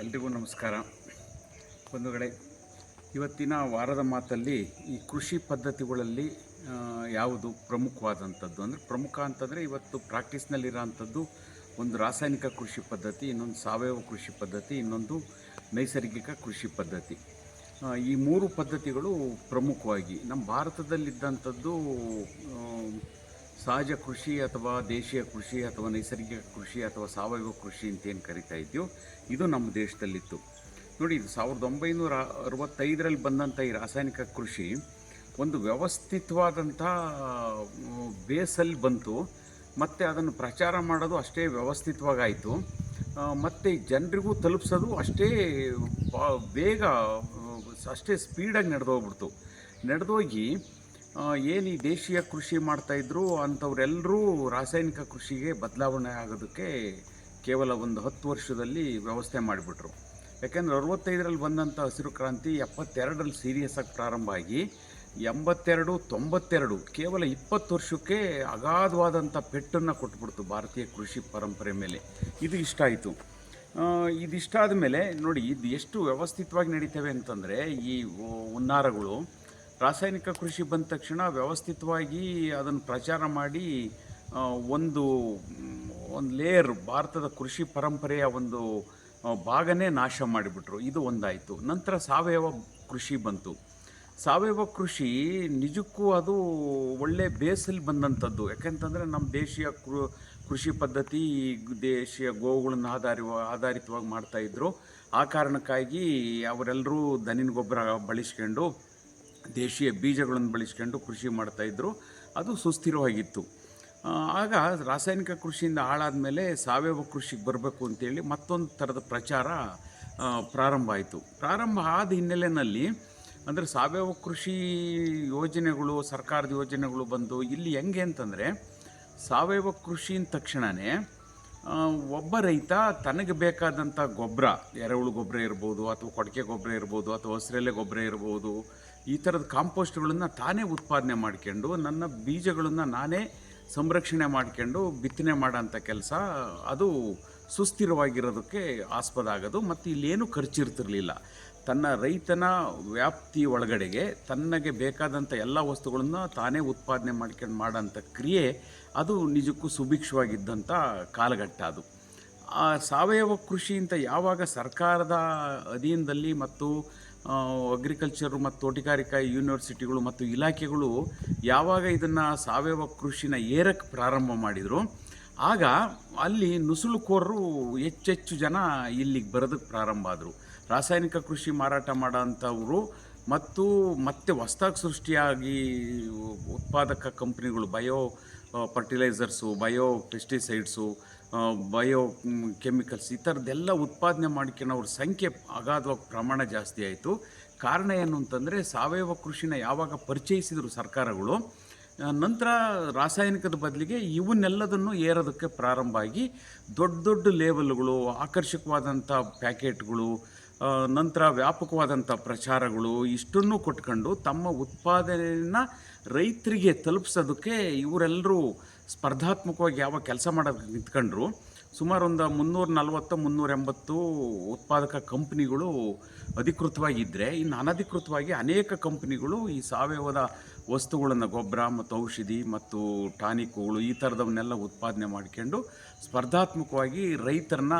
ಎಲ್ರಿಗೂ ನಮಸ್ಕಾರ. ಬಂಧುಗಳೇ, ಇವತ್ತಿನ ವಾರದ ಮಾತಲ್ಲಿ ಈ ಕೃಷಿ ಪದ್ಧತಿಗಳಲ್ಲಿ ಯಾವುದು ಪ್ರಮುಖವಾದಂಥದ್ದು? ಅಂದರೆ ಪ್ರಮುಖ ಅಂತಂದರೆ ಇವತ್ತು ಪ್ರಾಕ್ಟೀಸ್ನಲ್ಲಿರೋಂಥದ್ದು ಒಂದು ರಾಸಾಯನಿಕ ಕೃಷಿ ಪದ್ಧತಿ, ಇನ್ನೊಂದು ಸಾವಯವ ಕೃಷಿ ಪದ್ಧತಿ, ಇನ್ನೊಂದು ನೈಸರ್ಗಿಕ ಕೃಷಿ ಪದ್ಧತಿ. ಈ ಮೂರು ಪದ್ಧತಿಗಳು ಪ್ರಮುಖವಾಗಿ ನಮ್ಮ ಭಾರತದಲ್ಲಿದ್ದಂಥದ್ದು ಸಹಜ ಕೃಷಿ ಅಥವಾ ದೇಶೀಯ ಕೃಷಿ ಅಥವಾ ನೈಸರ್ಗಿಕ ಕೃಷಿ ಅಥವಾ ಸಾವಯವ ಕೃಷಿ ಅಂತ ಏನು ಕರಿತಾ ಇದೆಯೋ, ಇದು ನಮ್ಮ ದೇಶದಲ್ಲಿತ್ತು. ನೋಡಿ, ಇದು ಸಾವಿರದ ಒಂಬೈನೂರ ಅರವತ್ತೈದರಲ್ಲಿ ಬಂದಂಥ ಈ ರಾಸಾಯನಿಕ ಕೃಷಿ ಒಂದು ವ್ಯವಸ್ಥಿತವಾದಂಥ ಬೇಸಲ್ಲಿ ಬಂತು. ಮತ್ತು ಅದನ್ನು ಪ್ರಚಾರ ಮಾಡೋದು ಅಷ್ಟೇ ವ್ಯವಸ್ಥಿತವಾಗಾಯಿತು. ಮತ್ತು ಜನರಿಗೂ ತಲುಪಿಸೋದು ಅಷ್ಟೇ ಬೇಗ ಅಷ್ಟೇ ಸ್ಪೀಡಾಗಿ ನಡೆದೋಗ್ಬಿಡ್ತು. ನಡೆದೋಗಿ ಏನು ಈ ದೇಶೀಯ ಕೃಷಿ ಮಾಡ್ತಾಯಿದ್ರು ಅಂಥವರೆಲ್ಲರೂ ರಾಸಾಯನಿಕ ಕೃಷಿಗೆ ಬದಲಾವಣೆ ಆಗೋದಕ್ಕೆ ಕೇವಲ ಒಂದು ಹತ್ತು ವರ್ಷದಲ್ಲಿ ವ್ಯವಸ್ಥೆ ಮಾಡಿಬಿಟ್ರು. ಯಾಕೆಂದರೆ ಅರವತ್ತೈದರಲ್ಲಿ ಬಂದಂಥ ಹಸಿರು ಕ್ರಾಂತಿ, ಎಪ್ಪತ್ತೆರಡರಲ್ಲಿ ಸೀರಿಯಸ್ ಆಗಿ ಪ್ರಾರಂಭ ಆಗಿ, ಎಂಬತ್ತೆರಡು, ತೊಂಬತ್ತೆರಡು, ಕೇವಲ ಇಪ್ಪತ್ತು ವರ್ಷಕ್ಕೆ ಅಗಾಧವಾದಂಥ ಪೆಟ್ಟನ್ನು ಕೊಟ್ಬಿಡ್ತು ಭಾರತೀಯ ಕೃಷಿ ಪರಂಪರೆ ಮೇಲೆ. ಇದು ಇಷ್ಟ ಆಯಿತು. ಇದಿಷ್ಟಾದ ಮೇಲೆ ನೋಡಿ, ಇದು ಎಷ್ಟು ವ್ಯವಸ್ಥಿತವಾಗಿ ನಡೀತವೆ ಅಂತಂದರೆ ಈ ಉನ್ನಾರಗಳು ರಾಸಾಯನಿಕ ಕೃಷಿ ಬಂದ ತಕ್ಷಣ ವ್ಯವಸ್ಥಿತವಾಗಿ ಅದನ್ನು ಪ್ರಚಾರ ಮಾಡಿ ಒಂದು ಒಂದು ಲೇಯರ್ ಭಾರತದ ಕೃಷಿ ಪರಂಪರೆಯ ಒಂದು ಭಾಗನೇ ನಾಶ ಮಾಡಿಬಿಟ್ರು. ಇದು ಒಂದಾಯಿತು. ನಂತರ ಸಾವಯವ ಕೃಷಿ ಬಂತು. ಸಾವಯವ ಕೃಷಿ ನಿಜಕ್ಕೂ ಅದು ಒಳ್ಳೆ ಬೇಸಲ್ಲಿ ಬಂದಂಥದ್ದು. ಯಾಕೆಂತಂದರೆ ನಮ್ಮ ದೇಶೀಯ ಕೃಷಿ ಪದ್ಧತಿ ದೇಶೀಯ ಗೋವುಗಳನ್ನು ಆಧಾರಿ, ಆಧಾರಿತವಾಗಿ ಮಾಡ್ತಾಯಿದ್ರು ಆ ಕಾರಣಕ್ಕಾಗಿ ಅವರೆಲ್ಲರೂ ದನಿನ ಗೊಬ್ಬರ ಬಳಸ್ಕೊಂಡು ದೇಶೀಯ ಬೀಜಗಳನ್ನು ಬಳಸ್ಕೊಂಡು ಕೃಷಿ ಮಾಡ್ತಾಯಿದ್ರು ಅದು ಸುಸ್ಥಿರವಾಗಿತ್ತು. ಆಗ ರಾಸಾಯನಿಕ ಕೃಷಿಯಿಂದ ಹಾಳಾದ ಮೇಲೆ ಸಾವಯವ ಕೃಷಿಗೆ ಬರಬೇಕು ಅಂತೇಳಿ ಮತ್ತೊಂದು ಥರದ ಪ್ರಚಾರ ಪ್ರಾರಂಭ ಆಯಿತು. ಪ್ರಾರಂಭ ಆದ ಹಿನ್ನೆಲೆಯಲ್ಲಿ ಅಂದರೆ ಸಾವಯವ ಕೃಷಿ ಯೋಜನೆಗಳು, ಸರ್ಕಾರದ ಯೋಜನೆಗಳು ಬಂದು ಇಲ್ಲಿ ಹೆಂಗೆ ಅಂತಂದರೆ ಸಾವಯವ ಕೃಷಿ ಅಂದ ತಕ್ಷಣವೇ ಒಬ್ಬ ರೈತ ತನಗೆ ಬೇಕಾದಂಥ ಗೊಬ್ಬರ ಎರೆಹುಳು ಗೊಬ್ಬರ ಇರ್ಬೋದು ಅಥವಾ ಕೊಡಕೆ ಗೊಬ್ಬರ ಇರ್ಬೋದು ಅಥವಾ ಹಸಿರೆಲೆ ಗೊಬ್ಬರ ಇರ್ಬೋದು ಈ ಥರದ ಕಾಂಪೋಸ್ಟ್ಗಳನ್ನು ತಾನೇ ಉತ್ಪಾದನೆ ಮಾಡ್ಕೊಂಡು, ನನ್ನ ಬೀಜಗಳನ್ನು ನಾನೇ ಸಂರಕ್ಷಣೆ ಮಾಡ್ಕೊಂಡು, ಬಿತ್ತನೆ ಮಾಡೋಂಥ ಕೆಲಸ, ಅದು ಸುಸ್ಥಿರವಾಗಿರೋದಕ್ಕೆ ಆಸ್ಪದ ಆಗೋದು. ಮತ್ತು ಇಲ್ಲೇನು ಖರ್ಚಿರ್ತಿರ್ಲಿಲ್ಲ. ತನ್ನ ರೈತನ ವ್ಯಾಪ್ತಿ ಒಳಗಡೆಗೆ, ತನ್ನಗೆ ಬೇಕಾದಂಥ ಎಲ್ಲ ವಸ್ತುಗಳನ್ನು ತಾನೇ ಉತ್ಪಾದನೆ ಮಾಡ್ಕೊಂಡು ಮಾಡೋಂಥ ಕ್ರಿಯೆ, ಅದು ನಿಜಕ್ಕೂ ಸುಭಿಕ್ಷವಾಗಿದ್ದಂಥ ಕಾಲಘಟ್ಟ ಅದು. ಆ ಸಾವಯವ ಕೃಷಿ ಅಂತ ಯಾವಾಗ ಸರ್ಕಾರದ ಅಧೀನದಲ್ಲಿ ಮತ್ತು ಅಗ್ರಿಕಲ್ಚರ್ ಮತ್ತು ತೋಟಗಾರಿಕಾ ಯೂನಿವರ್ಸಿಟಿಗಳು ಮತ್ತು ಇಲಾಖೆಗಳು ಯಾವಾಗ ಇದನ್ನು ಸಾವಯವ ಕೃಷಿನ ಏರಕ್ಕೆ ಪ್ರಾರಂಭ ಮಾಡಿದರು, ಆಗ ಅಲ್ಲಿ ನುಸುಳುಕೋರರು ಹೆಚ್ಚೆಚ್ಚು ಜನ ಇಲ್ಲಿಗೆ ಬರೋದಕ್ಕೆ ಪ್ರಾರಂಭ ಆದರು. ರಾಸಾಯನಿಕ ಕೃಷಿ ಮಾರಾಟ ಮಾಡೋಂಥವ್ರು ಮತ್ತು ಮತ್ತೆ ಹೊಸ್ದಾಗಿ ಸೃಷ್ಟಿಯಾಗಿ ಉತ್ಪಾದಕ ಕಂಪ್ನಿಗಳು bio fertilisers bio pesticides bio chemicals ಈ ಥರದ್ದೆಲ್ಲ ಉತ್ಪಾದನೆ ಅವ್ರ ಸಂಖ್ಯೆ ಅಗಾಧವಾಗಿ ಪ್ರಮಾಣ ಜಾಸ್ತಿ ಆಯಿತು. ಕಾರಣ ಏನು ಅಂತಂದರೆ, ಸಾವಯವ ಕೃಷಿನ ಯಾವಾಗ ಪರಿಚಯಿಸಿದರು ಸರ್ಕಾರಗಳು ನಂತರ ರಾಸಾಯನಿಕದ ಬದಲಿಗೆ ಇವನ್ನೆಲ್ಲದನ್ನು ಏರೋದಕ್ಕೆ ಪ್ರಾರಂಭ ಆಗಿ ದೊಡ್ಡ ದೊಡ್ಡ ಲೇಬಲ್ಗಳು, ಆಕರ್ಷಕವಾದಂಥ ಪ್ಯಾಕೆಟ್ಗಳು ನಂತರ ವ್ಯಾಪಕವಾದಂಥ ಪ್ರಚಾರಗಳು, ಇಷ್ಟನ್ನು ಕೊಟ್ಕೊಂಡು ತಮ್ಮ ಉತ್ಪಾದನೆಯನ್ನು ರೈತರಿಗೆ ತಲುಪಿಸೋದಕ್ಕೆ ಇವರೆಲ್ಲರೂ ಸ್ಪರ್ಧಾತ್ಮಕವಾಗಿ ಯಾವ ಕೆಲಸ ಮಾಡೋದಕ್ಕೆ ನಿಂತ್ಕೊಂಡ್ರು ಸುಮಾರು ಒಂದು ಮುನ್ನೂರ ನಲ್ವತ್ತು, ಮುನ್ನೂರ ಎಂಬತ್ತು ಉತ್ಪಾದಕ ಕಂಪ್ನಿಗಳು ಅಧಿಕೃತವಾಗಿದ್ದರೆ ಇನ್ನು ಅನಧಿಕೃತವಾಗಿ ಅನೇಕ ಕಂಪ್ನಿಗಳು ಈ ಸಾವಯವದ ವಸ್ತುಗಳನ್ನು, ಗೊಬ್ಬರ ಮತ್ತು ಔಷಧಿ ಮತ್ತು ಟಾನಿಕ್ಗಳು ಈ ಥರದವನ್ನೆಲ್ಲ ಉತ್ಪಾದನೆ ಮಾಡ್ಕೊಂಡು ಸ್ಪರ್ಧಾತ್ಮಕವಾಗಿ ರೈತರನ್ನ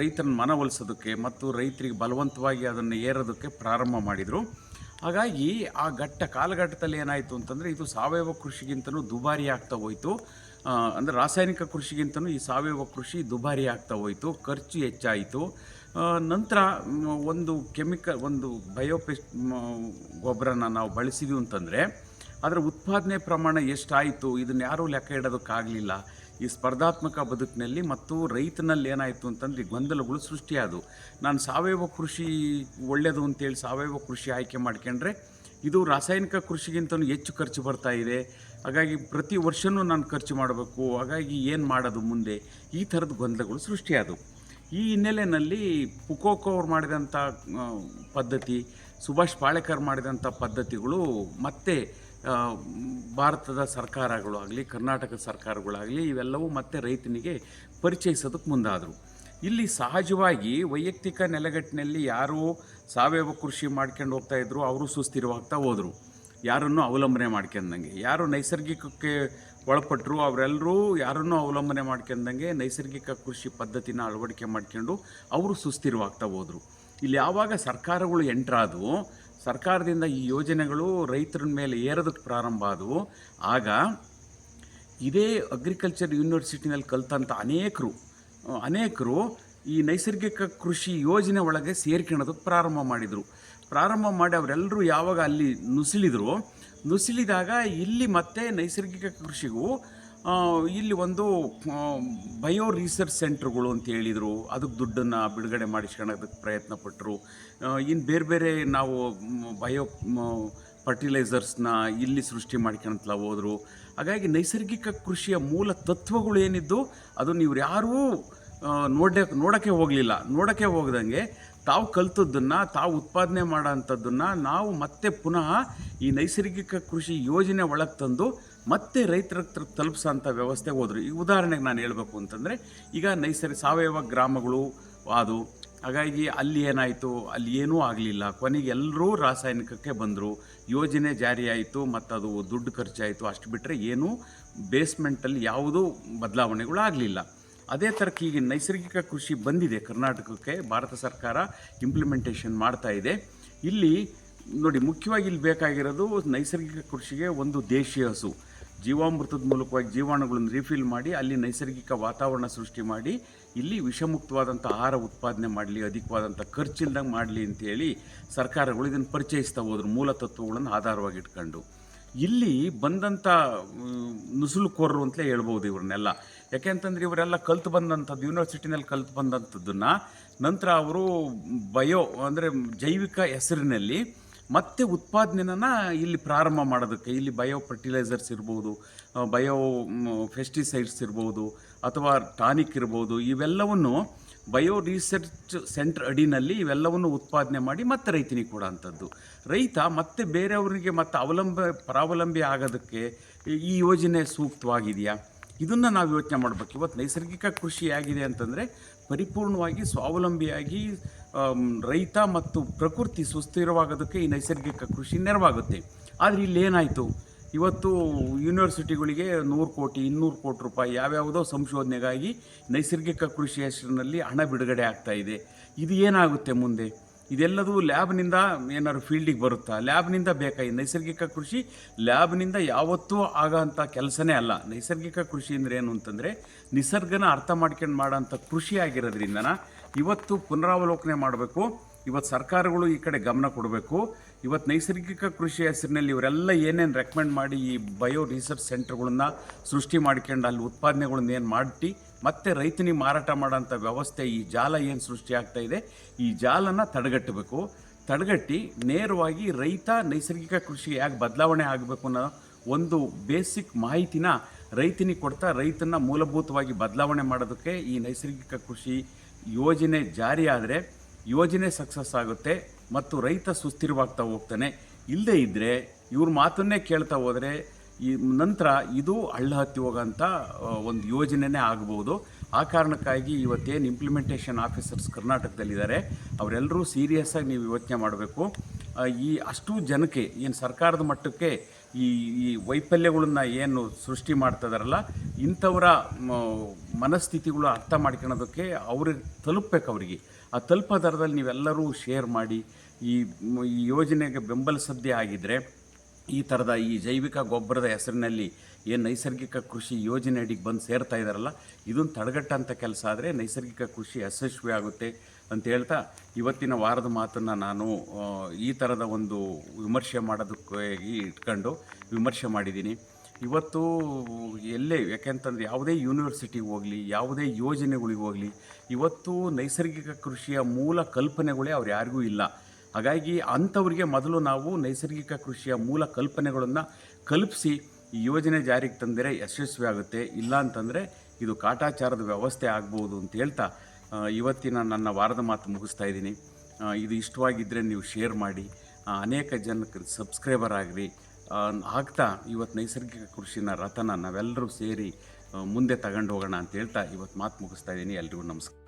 ರೈತರನ್ನ ಮನವೊಲಿಸೋದಕ್ಕೆ ಮತ್ತು ರೈತರಿಗೆ ಬಲವಂತವಾಗಿ ಅದನ್ನು ಏರೋದಕ್ಕೆ ಪ್ರಾರಂಭ ಮಾಡಿದರು. ಹಾಗಾಗಿ ಆ ಘಟ್ಟ ಕಾಲಘಟ್ಟದಲ್ಲಿ ಏನಾಯಿತು ಅಂತಂದರೆ ಇದು ಸಾವಯವ ಕೃಷಿಗಿಂತಲೂ ದುಬಾರಿ ಆಗ್ತಾ ಹೋಯಿತು. ಅಂದರೆ ರಾಸಾಯನಿಕ ಕೃಷಿಗಿಂತಲೂ ಈ ಸಾವಯವ ಕೃಷಿ ದುಬಾರಿ ಆಗ್ತಾ ಹೋಯಿತು, ಖರ್ಚು ಹೆಚ್ಚಾಯಿತು. ನಂತರ ಒಂದು ಕೆಮಿಕಲ್, ಒಂದು ಬಯೋಪೆಸ್ಟ್ ಗೊಬ್ಬರನ ನಾವು ಬಳಸಿದ್ವಿ ಅಂತಂದರೆ, ಅದರ ಉತ್ಪಾದನೆ ಪ್ರಮಾಣ ಎಷ್ಟಾಯಿತು, ಇದನ್ನು ಯಾರೂ ಲೆಕ್ಕ ಇಡೋದಕ್ಕಾಗಲಿಲ್ಲ. ಈ ಸ್ಪರ್ಧಾತ್ಮಕ ಬದುಕಿನಲ್ಲಿ ಮತ್ತು ರೈತನಲ್ಲಿ ಏನಾಯಿತು ಅಂತಂದರೆ ಗೊಂದಲಗಳು ಸೃಷ್ಟಿಯಾದವು. ನಾನು ಸಾವಯವ ಕೃಷಿ ಒಳ್ಳೆಯದು ಅಂತೇಳಿ ಸಾವಯವ ಕೃಷಿ ಆಯ್ಕೆ ಮಾಡ್ಕೊಂಡ್ರೆ ಇದು ರಾಸಾಯನಿಕ ಕೃಷಿಗಿಂತಲೂ ಹೆಚ್ಚು ಖರ್ಚು ಬರ್ತಾ ಇದೆ. ಹಾಗಾಗಿ ಪ್ರತಿ ವರ್ಷವೂ ನಾನು ಖರ್ಚು ಮಾಡಬೇಕು, ಹಾಗಾಗಿ ಏನು ಮಾಡೋದು ಮುಂದೆ, ಈ ಥರದ ಗೊಂದಲಗಳು ಸೃಷ್ಟಿಯಾದವು. ಈ ಹಿನ್ನೆಲೆಯಲ್ಲಿ ಪುಕೋಕೋ ಅವ್ರು ಮಾಡಿದಂಥ ಪದ್ಧತಿ, ಸುಭಾಷ್ ಪಾಳೇಕರ್ ಮಾಡಿದಂಥ ಪದ್ಧತಿಗಳು ಮತ್ತೆ ಭಾರತದ ಸರ್ಕಾರಗಳು ಆಗಲಿ ಕರ್ನಾಟಕ ಸರ್ಕಾರಗಳಾಗಲಿ ಇವೆಲ್ಲವೂ ಮತ್ತೆ ರೈತನಿಗೆ ಪರಿಚಯಿಸೋದಕ್ಕೆ ಮುಂದಾದರು. ಇಲ್ಲಿ ಸಹಜವಾಗಿ ವೈಯಕ್ತಿಕ ನೆಲೆಗಟ್ಟಿನಲ್ಲಿ ಯಾರು ಸಾವಯವ ಕೃಷಿ ಮಾಡ್ಕೊಂಡು ಹೋಗ್ತಾ ಇದ್ರು, ಅವರು ಸುಸ್ಥಿರವಾಗ್ತಾ ಹೋದರು. ಯಾರನ್ನು ಅವಲಂಬನೆ ಮಾಡ್ಕೊಂಡಂಗೆ, ಯಾರು ನೈಸರ್ಗಿಕಕ್ಕೆ ಒಳಪಟ್ಟರು ಅವರೆಲ್ಲರೂ ಯಾರನ್ನೂ ಅವಲಂಬನೆ ಮಾಡ್ಕೊಂಡಂಗೆ ನೈಸರ್ಗಿಕ ಕೃಷಿ ಪದ್ಧತಿನ ಅಳವಡಿಕೆ ಮಾಡ್ಕೊಂಡು ಅವರು ಸುಸ್ಥಿರವಾಗ್ತಾ ಹೋದರು. ಇಲ್ಲಿ ಯಾವಾಗ ಸರ್ಕಾರಗಳು ಎಂಟ್ರಾದವು ಸರ್ಕಾರದಿಂದ ಈ ಯೋಜನೆಗಳು ರೈತರ ಮೇಲೆ ಏರೋದಕ್ಕೆ ಪ್ರಾರಂಭ ಆದವು. ಆಗ ಇದೇ ಅಗ್ರಿಕಲ್ಚರ್ ಯೂನಿವರ್ಸಿಟಿನಲ್ಲಿ ಕಲ್ತಂಥ ಅನೇಕರು ಅನೇಕರು ಈ ನೈಸರ್ಗಿಕ ಕೃಷಿ ಯೋಜನೆ ಒಳಗೆ ಸೇರ್ಕೊಳ್ಳೋದಕ್ಕೆ ಪ್ರಾರಂಭ ಮಾಡಿದರು. ಪ್ರಾರಂಭ ಮಾಡಿ ಅವರೆಲ್ಲರೂ ಯಾವಾಗ ಅಲ್ಲಿ ನುಸಿಳಿದ್ರು, ನುಸಿಳಿದಾಗ ಇಲ್ಲಿ ಮತ್ತೆ ನೈಸರ್ಗಿಕ ಕೃಷಿಗೂ ಇಲ್ಲಿ ಒಂದು ಬಯೋ ರಿಸರ್ಚ್ ಸೆಂಟ್ರ್ಗಳು ಅಂತ ಹೇಳಿದರು. ಅದಕ್ಕೆ ದುಡ್ಡನ್ನು ಬಿಡುಗಡೆ ಮಾಡಿಸ್ಕೊಳ್ಳೋದಕ್ಕೆ ಪ್ರಯತ್ನ ಪಟ್ಟರು ಇನ್ನು ಬೇರೆ ಬೇರೆ ನಾವು ಬಯೋ ಫರ್ಟಿಲೈಸರ್ಸ್ನ ಇಲ್ಲಿ ಸೃಷ್ಟಿ ಮಾಡ್ಕೊಳ್ತಾ ಹೋದರು. ಹಾಗಾಗಿ ನೈಸರ್ಗಿಕ ಕೃಷಿಯ ಮೂಲ ತತ್ವಗಳು ಏನಿದ್ದು ಅದನ್ನು ಇವ್ರು ಯಾರೂ ನೋಡಕ್ಕೆ ನೋಡೋಕ್ಕೆ ಹೋಗಲಿಲ್ಲ. ನೋಡೋಕ್ಕೆ ಹೋಗ್ದಂಗೆ ತಾವು ಕಲ್ತದ್ದನ್ನು, ತಾವು ಉತ್ಪಾದನೆ ಮಾಡೋ ಅಂಥದ್ದನ್ನು ನಾವು ಮತ್ತೆ ಪುನಃ ಈ ನೈಸರ್ಗಿಕ ಕೃಷಿ ಯೋಜನೆ ಒಳಗೆ ತಂದು ಮತ್ತೆ ರೈತರ ಹತ್ರ ತಲುಪಿಸೋಂಥ ವ್ಯವಸ್ಥೆ ಹೋದರು. ಈ ಉದಾಹರಣೆಗೆ ನಾನು ಹೇಳಬೇಕು ಅಂತಂದರೆ, ಈಗ ನೈಸರ್ಗಿಕ ಸಾವಯವ ಗ್ರಾಮಗಳು ಅದು. ಹಾಗಾಗಿ ಅಲ್ಲಿ ಏನಾಯಿತು? ಅಲ್ಲಿ ಏನೂ ಆಗಲಿಲ್ಲ. ಕೊನೆಗೆ ಎಲ್ಲರೂ ರಾಸಾಯನಿಕಕ್ಕೆ ಬಂದರು. ಯೋಜನೆ ಜಾರಿಯಾಯಿತು ಮತ್ತು ಅದು ದುಡ್ಡು ಖರ್ಚಾಯಿತು. ಅಷ್ಟು ಬಿಟ್ಟರೆ ಏನೂ ಬೇಸ್ಮೆಂಟಲ್ಲಿ ಯಾವುದೂ ಬದಲಾವಣೆಗಳು ಆಗಲಿಲ್ಲ. ಅದೇ ಥರಕ್ಕೆ ಈಗ ನೈಸರ್ಗಿಕ ಕೃಷಿ ಬಂದಿದೆ. ಕರ್ನಾಟಕಕ್ಕೆ, ಭಾರತ ಸರ್ಕಾರ ಇಂಪ್ಲಿಮೆಂಟೇಷನ್ ಮಾಡ್ತಾ ಇದೆ. ಇಲ್ಲಿ ನೋಡಿ, ಮುಖ್ಯವಾಗಿ ಇಲ್ಲಿ ಬೇಕಾಗಿರೋದು ನೈಸರ್ಗಿಕ ಕೃಷಿಗೆ ಒಂದು ದೇಶೀಯ ಹಸು. ಜೀವಾಮೃತದ ಮೂಲಕವಾಗಿ ಜೀವಾಣುಗಳನ್ನು ರೀಫಿಲ್ ಮಾಡಿ, ಅಲ್ಲಿ ನೈಸರ್ಗಿಕ ವಾತಾವರಣ ಸೃಷ್ಟಿ ಮಾಡಿ, ಇಲ್ಲಿ ವಿಷಮುಕ್ತವಾದಂಥ ಆಹಾರ ಉತ್ಪಾದನೆ ಮಾಡಲಿ, ಅಧಿಕವಾದಂಥ ಖರ್ಚಿಲ್ದಂಗೆ ಮಾಡಲಿ ಅಂತೇಳಿ ಸರ್ಕಾರಗಳು ಇದನ್ನು ಪರಿಚಯಿಸ್ತಾ ಹೋದ್ರು, ಮೂಲ ತತ್ವಗಳನ್ನು ಆಧಾರವಾಗಿ ಇಟ್ಕೊಂಡು. ಇಲ್ಲಿ ಬಂದಂಥ ನುಸುಳುಕೋರರು ಅಂತಲೇ ಹೇಳ್ಬೋದು ಇವ್ರನ್ನೆಲ್ಲ. ಯಾಕೆಂತಂದರೆ ಇವರೆಲ್ಲ ಕಲ್ತು ಬಂದಂಥದ್ದು ಯೂನಿವರ್ಸಿಟಿನಲ್ಲಿ ಕಲ್ತು ಬಂದಂಥದ್ದನ್ನು ನಂತರ ಅವರು ಬಯೋ, ಅಂದರೆ ಜೈವಿಕ ಹೆಸರಿನಲ್ಲಿ ಮತ್ತೆ ಉತ್ಪಾದನೆನ ಇಲ್ಲಿ ಪ್ರಾರಂಭ ಮಾಡೋದಕ್ಕೆ, ಇಲ್ಲಿ ಬಯೋ ಫರ್ಟಿಲೈಸರ್ಸ್ ಇರ್ಬೋದು ಬಯೋ ಫೆಸ್ಟಿಸೈಡ್ಸ್ ಇರ್ಬೋದು, ಅಥವಾ ಟಾನಿಕ್ ಇರ್ಬೋದು, ಇವೆಲ್ಲವನ್ನು ಬಯೋ ರಿಸರ್ಚ್ ಸೆಂಟರ್ ಅಡಿನಲ್ಲಿ ಇವೆಲ್ಲವನ್ನು ಉತ್ಪಾದನೆ ಮಾಡಿ ಮತ್ತೆ ರೈತನಿಗೆ ಕೊಡೋಂಥದ್ದು. ರೈತ ಮತ್ತೆ ಬೇರೆಯವರಿಗೆ ಮತ್ತೆ ಅವಲಂಬ, ಪರಾವಲಂಬಿ ಆಗೋದಕ್ಕೆ ಈ- ಯೋಜನೆ ಸೂಕ್ತವಾಗಿದೆಯಾ? ಇದನ್ನು ನಾವು ಯೋಚನೆ ಮಾಡಬೇಕು. ಇವತ್ತು ನೈಸರ್ಗಿಕ ಕೃಷಿ ಆಗಿದೆ ಅಂತಂದರೆ ಪರಿಪೂರ್ಣವಾಗಿ ಸ್ವಾವಲಂಬಿಯಾಗಿ ರೈತ ಮತ್ತು ಪ್ರಕೃತಿ ಸುಸ್ಥಿರವಾಗೋದಕ್ಕೆ ಈ ನೈಸರ್ಗಿಕ ಕೃಷಿ ನೆರವಾಗುತ್ತೆ. ಆದರೆ ಇಲ್ಲಿ ಏನಾಯಿತು? ಇವತ್ತು ಯೂನಿವರ್ಸಿಟಿಗಳಿಗೆ ನೂರು ಕೋಟಿ, ಇನ್ನೂರು ಕೋಟಿ ರೂಪಾಯಿ ಯಾವ್ಯಾವುದೋ ಸಂಶೋಧನೆಗಾಗಿ ನೈಸರ್ಗಿಕ ಕೃಷಿ ಹೆಸರಿನಲ್ಲಿ ಹಣ ಬಿಡುಗಡೆ ಆಗ್ತಾ ಇದೆ. ಇದು ಏನಾಗುತ್ತೆ ಮುಂದೆ? ಇದೆಲ್ಲದೂ ಲ್ಯಾಬ್ನಿಂದ ಏನಾದ್ರು ಫೀಲ್ಡಿಗೆ ಬರುತ್ತಾ? ಲ್ಯಾಬ್ನಿಂದ ಬೇಕಾಗಿ ನೈಸರ್ಗಿಕ ಕೃಷಿ? ಲ್ಯಾಬ್ನಿಂದ ಯಾವತ್ತೂ ಆಗೋಂಥ ಕೆಲಸನೇ ಅಲ್ಲ. ನೈಸರ್ಗಿಕ ಕೃಷಿ ಅಂದರೆ ಏನು ಅಂತಂದರೆ, ನಿಸರ್ಗನ ಅರ್ಥ ಮಾಡ್ಕೊಂಡು ಮಾಡೋಂಥ ಕೃಷಿ ಆಗಿರೋದ್ರಿಂದನ ಇವತ್ತು ಪುನರಾವಲೋಕನೆ ಮಾಡಬೇಕು. ಇವತ್ತು ಸರ್ಕಾರಗಳು ಈ ಕಡೆ ಗಮನ ಕೊಡಬೇಕು. ಇವತ್ತು ನೈಸರ್ಗಿಕ ಕೃಷಿ ಹೆಸರಿನಲ್ಲಿ ಇವರೆಲ್ಲ ಏನೇನು ರೆಕಮೆಂಡ್ ಮಾಡಿ ಈ ಬಯೋ ರಿಸರ್ಚ್ ಸೆಂಟರ್ಗಳನ್ನ ಸೃಷ್ಟಿ ಮಾಡ್ಕೊಂಡು ಅಲ್ಲಿ ಉತ್ಪಾದನೆಗಳನ್ನ ಏನು ಮಾಡಿ ಮತ್ತೆ ರೈತನಿಗೆ ಮಾರಾಟ ಮಾಡೋಂಥ ವ್ಯವಸ್ಥೆ ಈ ಜಾಲ ಏನು ಸೃಷ್ಟಿ ಆಗ್ತಾ ಇದೆ, ಈ ಜಾಲನ ತಡೆಗಟ್ಟಬೇಕು. ತಡೆಗಟ್ಟಿ ನೇರವಾಗಿ ರೈತ ನೈಸರ್ಗಿಕ ಕೃಷಿ ಯಾಕೆ ಬದಲಾವಣೆ ಆಗಬೇಕು ಅನ್ನೋ ಒಂದು ಬೇಸಿಕ್ ಮಾಹಿತಿನ ರೈತನಿಗೆ ಕೊಡ್ತಾ ರೈತನ ಮೂಲಭೂತವಾಗಿ ಬದಲಾವಣೆ ಮಾಡೋದಕ್ಕೆ ಈ ನೈಸರ್ಗಿಕ ಕೃಷಿ ಯೋಜನೆ ಜಾರಿಯಾದರೆ ಯೋಜನೆ ಸಕ್ಸಸ್ ಆಗುತ್ತೆ ಮತ್ತು ರೈತ ಸುಸ್ಥಿರವಾಗ್ತಾ ಹೋಗ್ತಾನೆ. ಇಲ್ಲದೇ ಇದ್ದರೆ ಇವ್ರ ಮಾತನ್ನೇ ಕೇಳ್ತಾ ಹೋದರೆ ಈ ನಂತರ ಇದು ಹಳ್ಳ ಹತ್ತಿ ಹೋಗೋಂಥ ಒಂದು ಯೋಜನೆನೇ ಆಗ್ಬೋದು. ಆ ಕಾರಣಕ್ಕಾಗಿ ಇವತ್ತೇನು ಇಂಪ್ಲಿಮೆಂಟೇಷನ್ ಆಫೀಸರ್ಸ್ ಕರ್ನಾಟಕದಲ್ಲಿದ್ದಾರೆ ಅವರೆಲ್ಲರೂ ಸೀರಿಯಸ್ಸಾಗಿ ನೀವು ಯೋಚನೆ ಮಾಡಬೇಕು. ಈ ಅಷ್ಟು ಜನಕ್ಕೆ, ಏನು ಸರ್ಕಾರದ ಮಟ್ಟಕ್ಕೆ ಈ ಈ ವೈಫಲ್ಯಗಳನ್ನ ಏನು ಸೃಷ್ಟಿ ಮಾಡ್ತಿದಾರಲ್ಲ, ಇಂಥವರ ಮನಸ್ಥಿತಿಗಳು ಅರ್ಥ ಮಾಡ್ಕೊಳೋದಕ್ಕೆ ಅವ್ರಿಗೆ ತಲುಪಬೇಕು ಅವರಿಗೆ. ಆ ತಲುಪೋ ದರದಲ್ಲಿ ನೀವೆಲ್ಲರೂ ಶೇರ್ ಮಾಡಿ, ಈ ಈ ಯೋಜನೆಗೆ ಬೆಂಬಲಿಸದ್ದೇ ಆಗಿದ್ದರೆ ಈ ಥರದ ಈ ಜೈವಿಕ ಗೊಬ್ಬರದ ಹೆಸರಿನಲ್ಲಿ ಏನು ನೈಸರ್ಗಿಕ ಕೃಷಿ ಯೋಜನೆ ಅಡಿಗೆ ಬಂದು ಸೇರ್ತಾ ಇದ್ದಾರಲ್ಲ ಇದನ್ನು ತಡೆಗಟ್ಟಂಥ ಕೆಲಸ ಆದರೆ ನೈಸರ್ಗಿಕ ಕೃಷಿ ಯಶಸ್ವಿ ಆಗುತ್ತೆ ಅಂತ ಹೇಳ್ತಾ ಇವತ್ತಿನ ವಾರದ ಮಾತನ್ನು ನಾನು ಈ ಥರದ ಒಂದು ವಿಮರ್ಶೆ ಮಾಡೋದಕ್ಕೆ ಇಟ್ಕೊಂಡು ವಿಮರ್ಶೆ ಮಾಡಿದ್ದೀನಿ ಇವತ್ತು ಎಲ್ಲೇ, ಯಾಕೆಂತಂದರೆ ಯಾವುದೇ ಯೂನಿವರ್ಸಿಟಿಗೆ ಹೋಗಲಿ, ಯಾವುದೇ ಯೋಜನೆಗಳಿಗೆ ಹೋಗಲಿ, ಇವತ್ತು ನೈಸರ್ಗಿಕ ಕೃಷಿಯ ಮೂಲ ಕಲ್ಪನೆಗಳೇ ಅವ್ರು ಯಾರಿಗೂ ಇಲ್ಲ. ಹಾಗಾಗಿ ಅಂಥವ್ರಿಗೆ ಮೊದಲು ನಾವು ನೈಸರ್ಗಿಕ ಕೃಷಿಯ ಮೂಲ ಕಲ್ಪನೆಗಳನ್ನು ಕಲ್ಪಿಸಿ ಈ ಯೋಜನೆ ಜಾರಿಗೆ ತಂದರೆ ಯಶಸ್ವಿ ಆಗುತ್ತೆ. ಇಲ್ಲ ಅಂತಂದರೆ ಇದು ಕಾಟಾಚಾರದ ವ್ಯವಸ್ಥೆ ಆಗ್ಬೋದು ಅಂತ ಹೇಳ್ತಾ ಇವತ್ತಿನ ನನ್ನ ವಾರದ ಮಾತು ಮುಗಿಸ್ತಾ ಇದ್ದೀನಿ. ಇದು ಇಷ್ಟವಾಗಿದ್ದರೆ ನೀವು ಶೇರ್ ಮಾಡಿ. ಅನೇಕ ಜನಕ್ಕೆ ಸಬ್ಸ್ಕ್ರೈಬರ್ ಆಗಿರಿ. ಆಗ್ತಾ ಇವತ್ತು ನೈಸರ್ಗಿಕ ಕೃಷಿನ ರಥನ ನಾವೆಲ್ಲರೂ ಸೇರಿ ಮುಂದೆ ತಗೊಂಡು ಹೋಗೋಣ ಅಂತ ಹೇಳ್ತಾ ಇವತ್ತು ಮಾತು ಮುಗಿಸ್ತಾ ಇದ್ದೀನಿ. ಎಲ್ರಿಗೂ ನಮಸ್ಕಾರ.